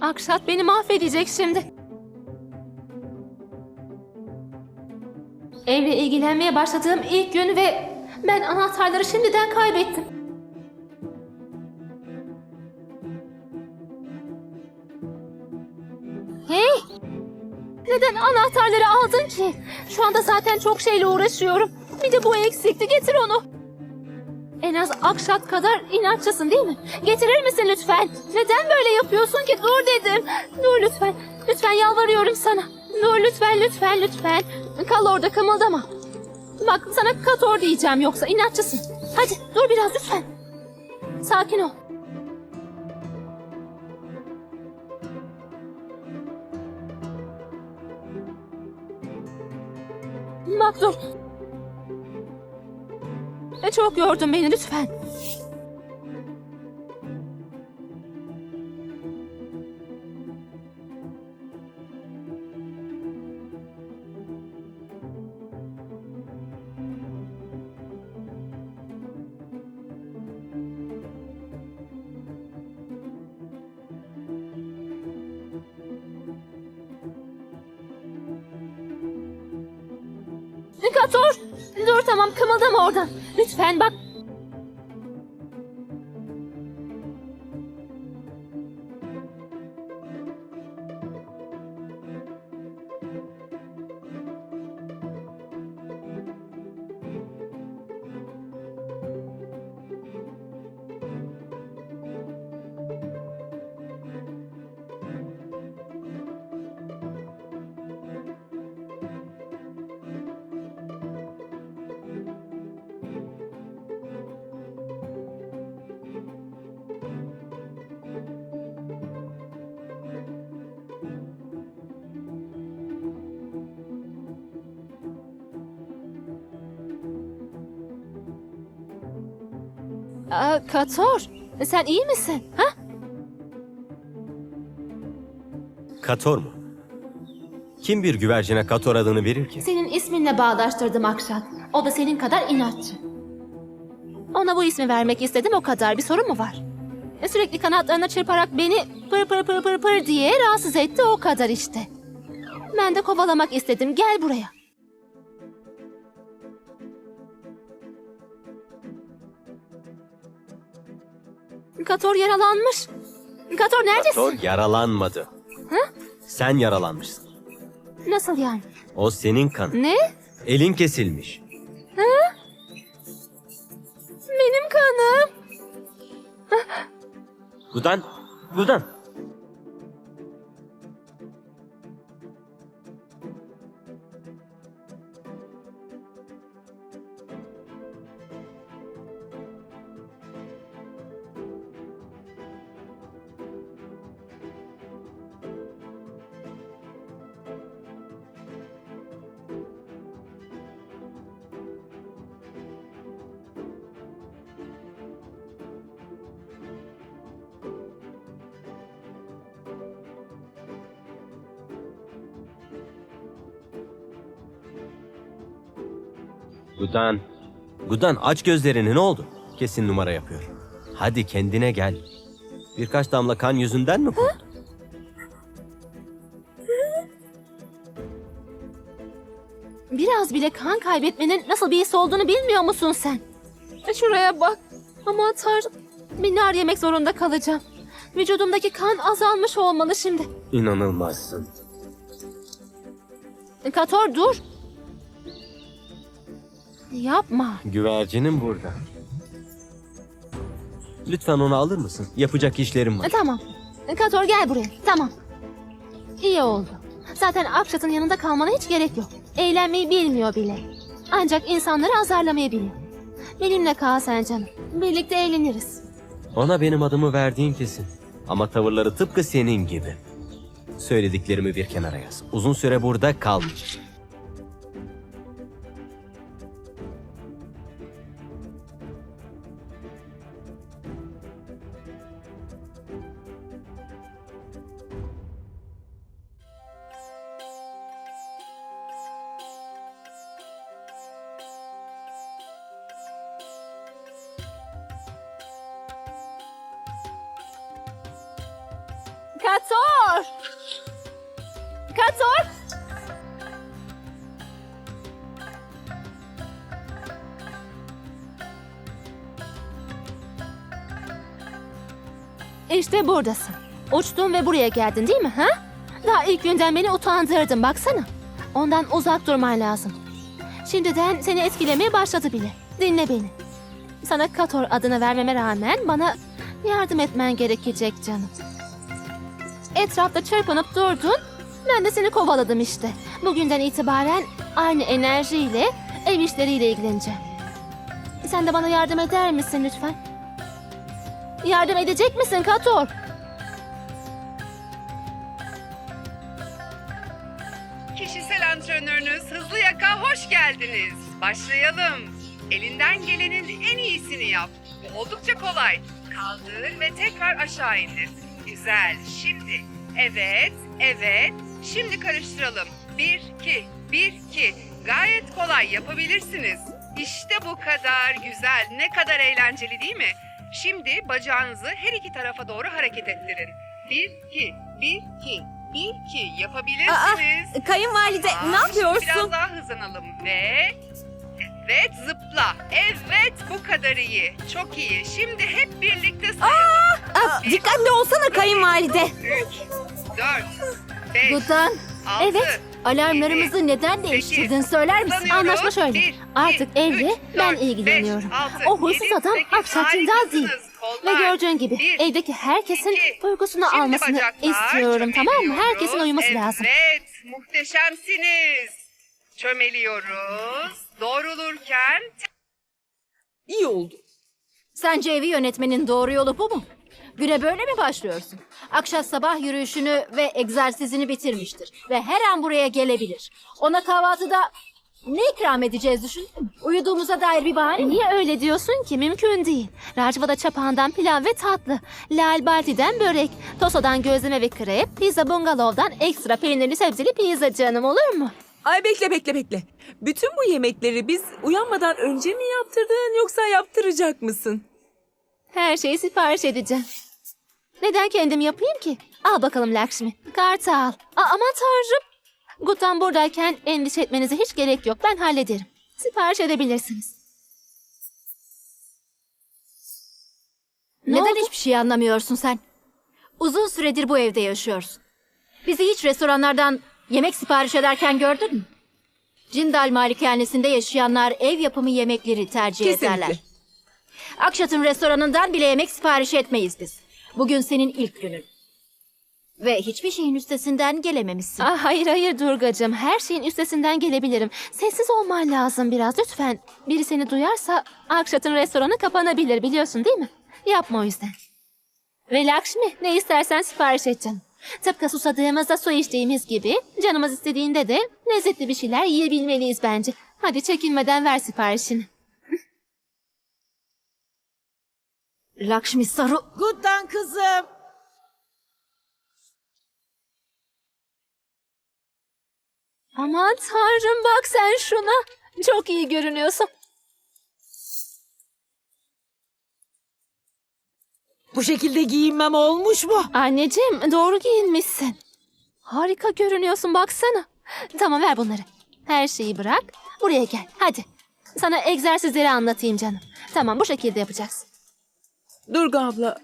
Akşat beni mahvedecek şimdi. Evle ilgilenmeye başladığım ilk gün ve ben anahtarları şimdiden kaybettim. Hey! Neden anahtarları aldın ki? Şu anda zaten çok şeyle uğraşıyorum. Bir de bu eksikti. Getir onu. En az Akşat kadar inatçısın değil mi? Getirir misin lütfen? Neden böyle yapıyorsun ki? Dur dedim. Dur lütfen. Lütfen yalvarıyorum sana. Dur lütfen lütfen lütfen. Kal orada kımıldama. Bak sana kator diyeceğim yoksa inatçısın. Hadi dur biraz lütfen. Sakin ol. Bak dur. Çok yordun beni lütfen. Kator! Dur tamam kımıldama oradan. Lütfen bak. Aa, Kator, sen iyi misin? Ha? Kator mu? Kim bir güvercine Kator adını verir ki? Senin isminle bağdaştırdım Akşat. O da senin kadar inatçı. Ona bu ismi vermek istedim o kadar. Bir sorun mu var? E, Sürekli kanatlarına çırparak beni pır pır pır pır pır diye rahatsız etti o kadar işte. Ben de kovalamak istedim. Gel buraya. Kator yaralanmış. Kator neredesin? Kator yaralanmadı. Sen yaralanmışsın. Nasıl yani? O senin kanın. Ne? Elin kesilmiş. Benim kanım. Gudan, Gudan. Gudan. Gudan aç gözlerini ne oldu? Kesin numara yapıyor. Hadi kendine gel. Birkaç damla kan yüzünden mi korktun? Biraz bile kan kaybetmenin nasıl bir his olduğunu bilmiyor musun sen? E, Şuraya bak. Aman tanrım. Bir nar yemek zorunda kalacağım. Vücudumdaki kan azalmış olmalı şimdi. İnanılmazsın. E, Kator dur. Yapma. Güvercinim burada. Lütfen onu alır mısın? Yapacak işlerim E, var. tamam. E, Kator gel buraya. Tamam. İyi oldu. Zaten Akşat'ın yanında kalmana hiç gerek yok. Eğlenmeyi bilmiyor bile. Ancak insanları azarlamayı biliyor. Benimle kal sen canım. Birlikte eğleniriz. Ona benim adımı verdiğin kesin. Ama tavırları tıpkı senin gibi. Söylediklerimi bir kenara yaz. Uzun süre burada kalmayacak. İşte buradasın. Uçtun ve buraya geldin değil mi ha? Daha ilk günden beni utandırdın baksana. Ondan uzak durman lazım. Şimdiden seni etkilemeye başladı bile. Dinle beni. Sana Kator adını vermeme rağmen bana yardım etmen gerekecek canım. Etrafta çırpınıp durdun. Ben de seni kovaladım işte. Bugünden itibaren aynı enerjiyle ev işleriyle ilgileneceğim. Sen de bana yardım eder misin lütfen? Yardım edecek misin Kator? Kişisel antrenörünüz Hızlı Yaka hoş geldiniz. Başlayalım. Elinden gelenin en iyisini yap. Bu oldukça kolay. Kaldır ve tekrar aşağı indir. Güzel. Şimdi. Evet, evet. Şimdi karıştıralım. Bir, iki, bir, iki. Gayet kolay yapabilirsiniz. İşte bu kadar güzel. Ne kadar eğlenceli değil mi? Şimdi bacağınızı her iki tarafa doğru hareket ettirin. Bir, iki, bir, iki, bir, iki. Yapabilirsiniz. Kayınvalide Aa, ne yapıyorsun? Biraz daha hızlanalım ve... Evet zıpla. Evet bu kadar iyi. Çok iyi. Şimdi hep birlikte sayalım. Aa, dikkatli olsana kayınvalide. 3, 4, 5, Gudan, 6, evet. Alarmlarımızı neden değiştirdin söyler misin? Anlaşma şöyle. Bir, Artık iki, evle üç, ben dört, ilgileniyorum. beş, altı, o huysuz yedi, adam sekiz, Akşatçı'ndan değil. harikasınız. Ve Kollar. gördüğün gibi Bir, evdeki herkesin iki, uykusunu Şimdi almasını bacaklar, istiyorum tamam mı? çömeliyoruz. Herkesin uyuması lazım. Evet, muhteşemsiniz. Çömeliyoruz. Doğrulurken İyi oldu. Sence evi yönetmenin doğru yolu bu mu? Güne böyle mi başlıyorsun? Akşam sabah yürüyüşünü ve egzersizini bitirmiştir. Ve her an buraya gelebilir. Ona kahvaltıda ne ikram edeceğiz düşündün mü? Uyuduğumuza dair bir bahane mi? Niye öyle diyorsun ki? Mümkün değil. Rajvada çapağından pilav ve tatlı. Lal Balti'den börek. Toso'dan gözleme ve krep. Pizza Bungalov'dan ekstra peynirli sebzeli pizza canım olur mu? Ay bekle bekle bekle. Bütün bu yemekleri biz uyanmadan önce mi yaptırdın yoksa yaptıracak mısın? Her şeyi sipariş edeceğim. Neden kendim yapayım ki? Al bakalım Lakshmi. Kartı al. Aa, aman tanrım. Gutan buradayken endişe etmenize hiç gerek yok. Ben hallederim. Sipariş edebilirsiniz. Ne Neden oldu? hiçbir şey anlamıyorsun sen? Uzun süredir bu evde yaşıyorsun. Bizi hiç restoranlardan yemek sipariş ederken gördün mü? Cindal malikanesinde yaşayanlar ev yapımı yemekleri tercih Kesinlikle. ederler. Akşat'ın restoranından bile yemek sipariş etmeyiz biz. Bugün senin ilk günün. Ve hiçbir şeyin üstesinden gelememişsin. Ah, hayır hayır Durgacığım. Her şeyin üstesinden gelebilirim. Sessiz olman lazım biraz lütfen. Biri seni duyarsa Akşat'ın restoranı kapanabilir biliyorsun değil mi? Yapma o yüzden. Ve Lakshmi ne istersen sipariş et canım. Tıpkı susadığımızda su içtiğimiz gibi canımız istediğinde de lezzetli bir şeyler yiyebilmeliyiz bence. Hadi çekinmeden ver siparişini. Lakshmi Saru... Guttan kızım. Aman tanrım bak sen şuna. Çok iyi görünüyorsun. Bu şekilde giyinmem olmuş mu? Anneciğim doğru giyinmişsin. Harika görünüyorsun baksana. Tamam ver bunları. Her şeyi bırak. Buraya gel hadi. Sana egzersizleri anlatayım canım. Tamam bu şekilde yapacağız. Durga abla,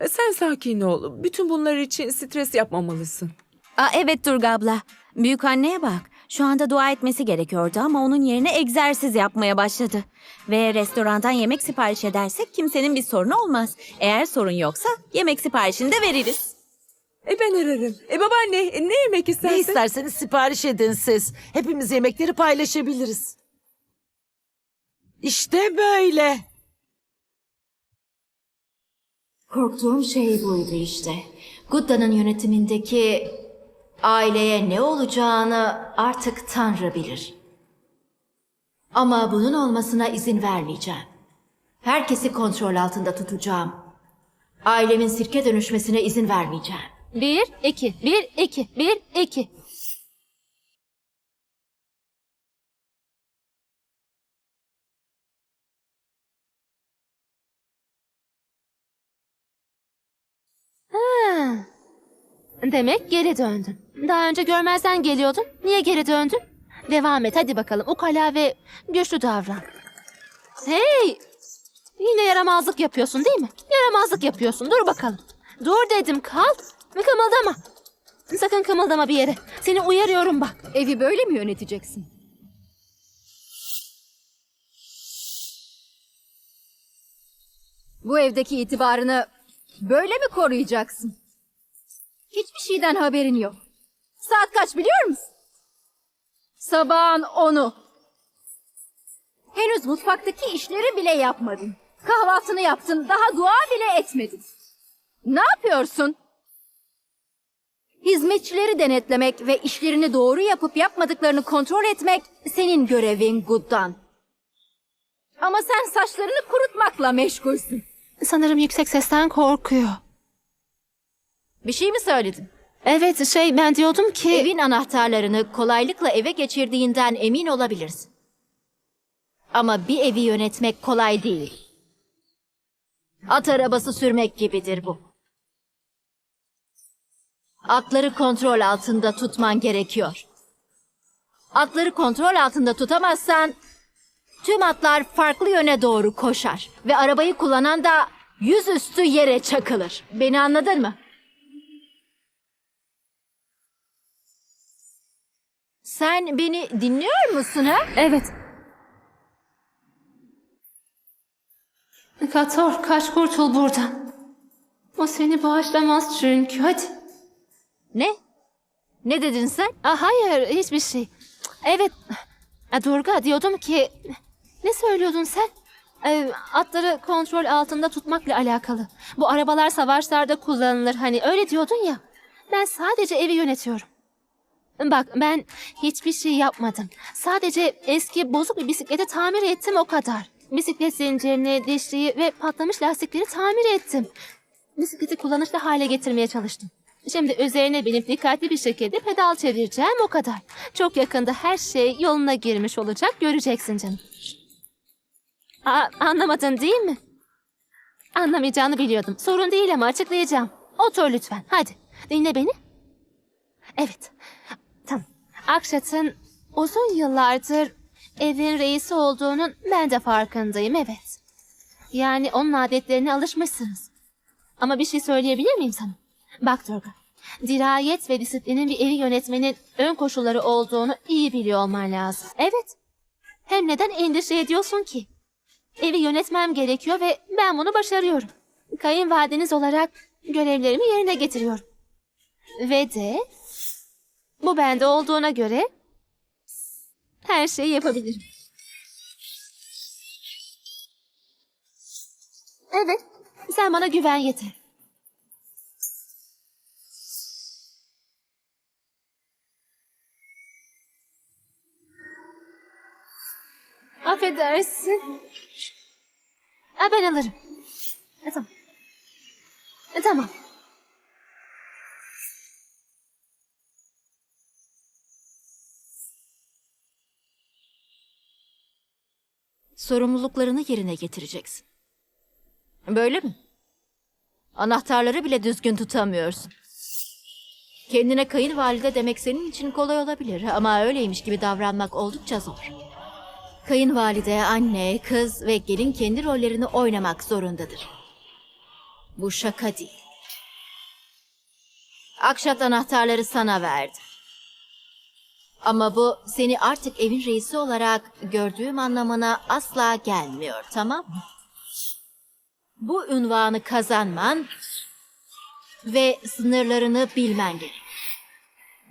e, sen sakin ol. Bütün bunlar için stres yapmamalısın. Aa, evet Durga abla. Büyük anneye bak. Şu anda dua etmesi gerekiyordu ama onun yerine egzersiz yapmaya başladı. Ve restorandan yemek sipariş edersek kimsenin bir sorunu olmaz. Eğer sorun yoksa yemek siparişini de veririz. E ben ararım. E babaanne e, ne yemek istersin? Ne isterseniz sipariş edin siz. Hepimiz yemekleri paylaşabiliriz. İşte böyle. Korktuğum şey buydu işte. Gudda'nın yönetimindeki aileye ne olacağını artık Tanrı bilir. Ama bunun olmasına izin vermeyeceğim. Herkesi kontrol altında tutacağım. Ailemin sirke dönüşmesine izin vermeyeceğim. Bir, iki, bir, iki, bir, iki. Demek geri döndün. Daha önce görmezden geliyordun. Niye geri döndün? Devam et hadi bakalım. Ukala ve güçlü davran. Hey! Yine yaramazlık yapıyorsun değil mi? Yaramazlık yapıyorsun. Dur bakalım. Dur dedim kal. Ve kımıldama. Sakın kımıldama bir yere. Seni uyarıyorum bak. Evi böyle mi yöneteceksin? Bu evdeki itibarını böyle mi koruyacaksın? Hiçbir şeyden haberin yok. Saat kaç biliyor musun? Sabahın onu. Henüz mutfaktaki işleri bile yapmadın. Kahvaltını yaptın, daha dua bile etmedin. Ne yapıyorsun? Hizmetçileri denetlemek ve işlerini doğru yapıp yapmadıklarını kontrol etmek senin görevin Guddan. Ama sen saçlarını kurutmakla meşgulsün. Sanırım yüksek sesten korkuyor. Bir şey mi söyledin? Evet şey ben diyordum ki... Evin anahtarlarını kolaylıkla eve geçirdiğinden emin olabilirsin. Ama bir evi yönetmek kolay değil. At arabası sürmek gibidir bu. Atları kontrol altında tutman gerekiyor. Atları kontrol altında tutamazsan tüm atlar farklı yöne doğru koşar ve arabayı kullanan da yüzüstü yere çakılır. Beni anladın mı? Sen beni dinliyor musun ha? Evet. Kator kaç kurtul buradan. O seni bağışlamaz çünkü hadi. Ne? Ne dedin sen? Aa, hayır hiçbir şey. Evet. Durga diyordum ki... Ne söylüyordun sen? Ee, atları kontrol altında tutmakla alakalı. Bu arabalar savaşlarda kullanılır hani öyle diyordun ya. Ben sadece evi yönetiyorum. Bak ben hiçbir şey yapmadım. Sadece eski bozuk bir bisikleti tamir ettim o kadar. Bisiklet zincirini, dişliği ve patlamış lastikleri tamir ettim. Bisikleti kullanışlı hale getirmeye çalıştım. Şimdi üzerine binip dikkatli bir şekilde pedal çevireceğim o kadar. Çok yakında her şey yoluna girmiş olacak göreceksin canım. Aa, anlamadın değil mi? Anlamayacağını biliyordum. Sorun değil ama açıklayacağım. Otur lütfen. Hadi dinle beni. Evet. Akşat'ın uzun yıllardır evin reisi olduğunun ben de farkındayım evet. Yani onun adetlerine alışmışsınız. Ama bir şey söyleyebilir miyim sana? Bak Durga, dirayet ve disiplinin bir evi yönetmenin ön koşulları olduğunu iyi biliyor olman lazım. Evet. Hem neden endişe ediyorsun ki? Evi yönetmem gerekiyor ve ben bunu başarıyorum. Kayınvalideniz olarak görevlerimi yerine getiriyorum. Ve de bu bende olduğuna göre her şeyi yapabilirim. Evet, sen bana güven yeter. Affedersin. Ha, ben alırım. E, tamam. E, tamam. Sorumluluklarını yerine getireceksin. Böyle mi? Anahtarları bile düzgün tutamıyorsun. Kendine kayınvalide demek senin için kolay olabilir ama öyleymiş gibi davranmak oldukça zor. Kayınvalide, anne, kız ve gelin kendi rollerini oynamak zorundadır. Bu şaka değil. Akşat anahtarları sana verdi. Ama bu seni artık evin reisi olarak gördüğüm anlamına asla gelmiyor, tamam mı? Bu ünvanı kazanman ve sınırlarını bilmen gerek.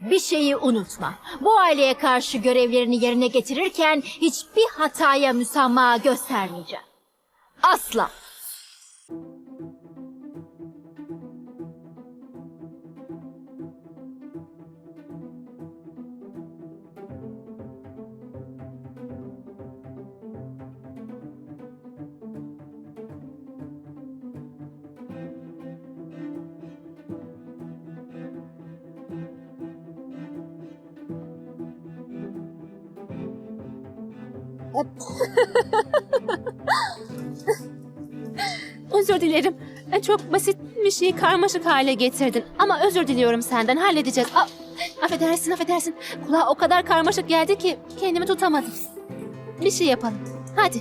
Bir şeyi unutma. Bu aileye karşı görevlerini yerine getirirken hiçbir hataya müsamaha göstermeyeceğim. Asla. Özür dilerim. E, Çok basit bir şeyi karmaşık hale getirdin. Ama özür diliyorum senden. Halledeceğiz. Aa, affedersin, affedersin. Kulağa o kadar karmaşık geldi ki kendimi tutamadım. Bir şey yapalım. Hadi.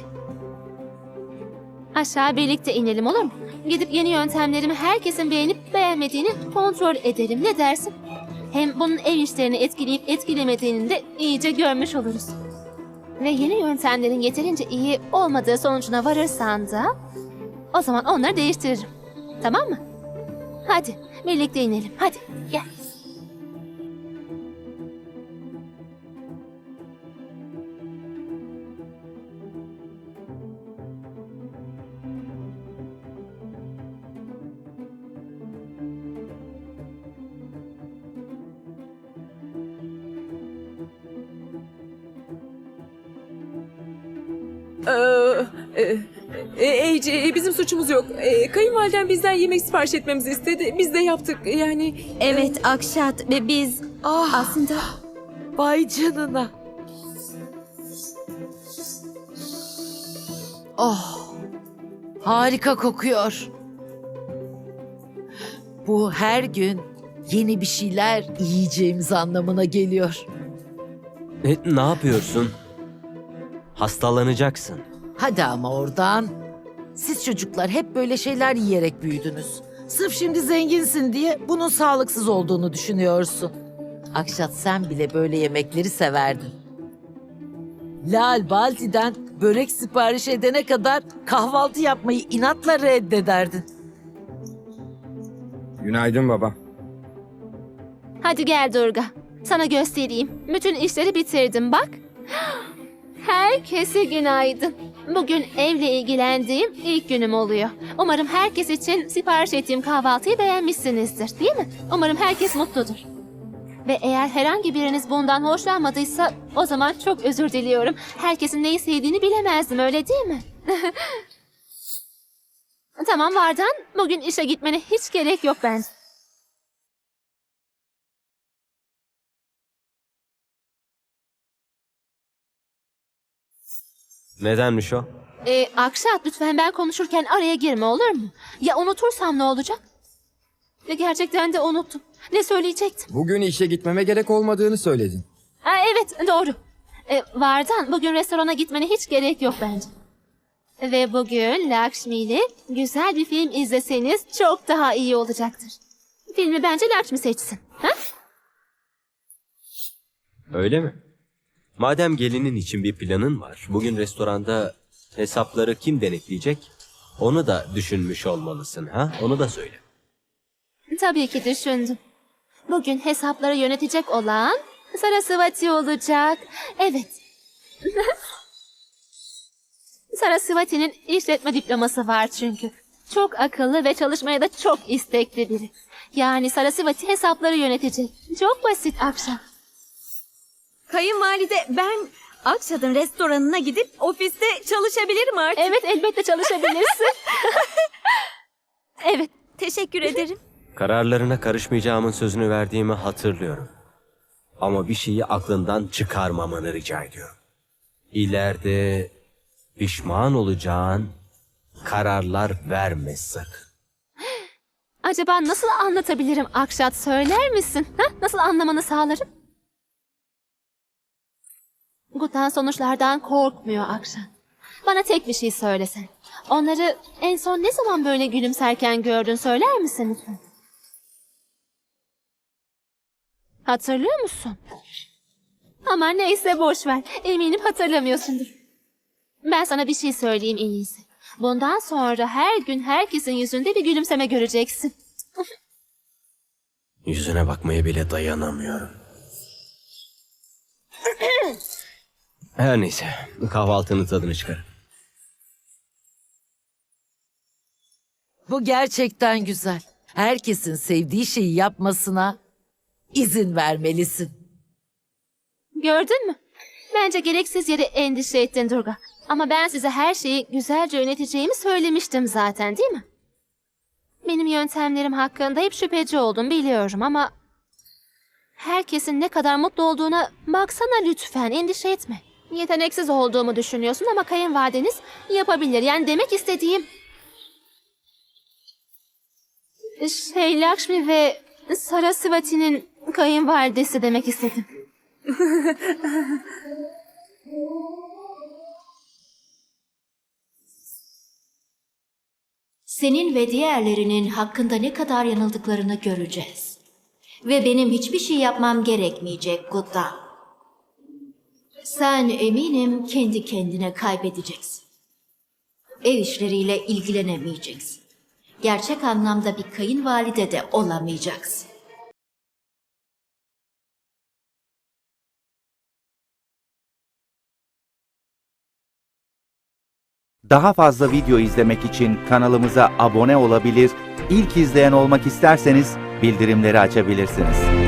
Aşağı birlikte inelim olur mu? Gidip yeni yöntemlerimi herkesin beğenip beğenmediğini kontrol edelim. Ne dersin? Hem bunun ev işlerini etkileyip etkilemediğini de iyice görmüş oluruz. Ve yeni yöntemlerin yeterince iyi olmadığı sonucuna varırsan da o zaman onları değiştiririm. Tamam mı? Hadi birlikte inelim. Hadi gel. Ee, e, e, Ece, bizim suçumuz yok. E, kayınvaliden bizden yemek sipariş etmemizi istedi. Biz de yaptık. Yani Evet Akşat ve biz Ah, aslında vay canına. Oh, harika kokuyor. Bu her gün yeni bir şeyler yiyeceğimiz anlamına geliyor. E, ne yapıyorsun? Hastalanacaksın. Hadi ama oradan. Siz çocuklar hep böyle şeyler yiyerek büyüdünüz. Sırf şimdi zenginsin diye bunun sağlıksız olduğunu düşünüyorsun. Akşat sen bile böyle yemekleri severdin. Lal Balti'den börek sipariş edene kadar kahvaltı yapmayı inatla reddederdin. Günaydın baba. Hadi gel Durga. Sana göstereyim. Bütün işleri bitirdim bak. Herkese günaydın. Bugün evle ilgilendiğim ilk günüm oluyor. Umarım herkes için sipariş ettiğim kahvaltıyı beğenmişsinizdir, değil mi? Umarım herkes mutludur. Ve eğer herhangi biriniz bundan hoşlanmadıysa o zaman çok özür diliyorum. Herkesin neyi sevdiğini bilemezdim, öyle değil mi? tamam Vardan, bugün işe gitmene hiç gerek yok bence. Nedenmiş o? Ee, Akşat lütfen ben konuşurken araya girme olur mu? Ya unutursam ne olacak? Ya gerçekten de unuttum. Ne söyleyecektim? Bugün işe gitmeme gerek olmadığını söyledin. Ha, evet doğru. Ee, Vardan bugün restorana gitmene hiç gerek yok bence. Ve bugün Lakshmi ile güzel bir film izleseniz çok daha iyi olacaktır. Filmi bence Lakshmi seçsin. Ha? Öyle mi? Madem gelinin için bir planın var, bugün restoranda hesapları kim denetleyecek? Onu da düşünmüş olmalısın ha? Onu da söyle. Tabii ki düşündüm. Bugün hesapları yönetecek olan Sarasvati olacak. Evet. Sarasvati'nin işletme diploması var çünkü. Çok akıllı ve çalışmaya da çok istekli biri. Yani Sarasvati hesapları yönetecek. Çok basit akşam. Kayınvalide ben Akşat'ın restoranına gidip ofiste çalışabilirim artık. Evet elbette çalışabilirsin. evet. Teşekkür ederim. Kararlarına karışmayacağımın sözünü verdiğimi hatırlıyorum. Ama bir şeyi aklından çıkarmamanı rica ediyorum. İleride pişman olacağın kararlar verme sakın. Acaba nasıl anlatabilirim Akşat söyler misin? Ha? Nasıl anlamanı sağlarım? Gutan sonuçlardan korkmuyor Akşat. Bana tek bir şey söylesen. Onları en son ne zaman böyle gülümserken gördün söyler misin lütfen? Hatırlıyor musun? Ama neyse boş ver. Eminim hatırlamıyorsundur. Ben sana bir şey söyleyeyim en iyisi. Bundan sonra her gün herkesin yüzünde bir gülümseme göreceksin. Yüzüne bakmaya bile dayanamıyorum. Her neyse, kahvaltının tadını çıkar. Bu gerçekten güzel. Herkesin sevdiği şeyi yapmasına izin vermelisin. Gördün mü? Bence gereksiz yere endişe ettin Durga. Ama ben size her şeyi güzelce yöneteceğimi söylemiştim zaten değil mi? Benim yöntemlerim hakkında hep şüpheci oldum biliyorum ama... Herkesin ne kadar mutlu olduğuna baksana lütfen endişe etme. Yeteneksiz olduğumu düşünüyorsun ama kayınvalideniz yapabilir. Yani demek istediğim... Şey Lakshmi ve Sarasvati'nin kayınvalidesi demek istedim. Senin ve diğerlerinin hakkında ne kadar yanıldıklarını göreceğiz. Ve benim hiçbir şey yapmam gerekmeyecek Gutta. Sen eminim kendi kendine kaybedeceksin. Ev işleriyle ilgilenemeyeceksin. Gerçek anlamda bir kayınvalide de olamayacaksın. Daha fazla video izlemek için kanalımıza abone olabilir, ilk izleyen olmak isterseniz bildirimleri açabilirsiniz.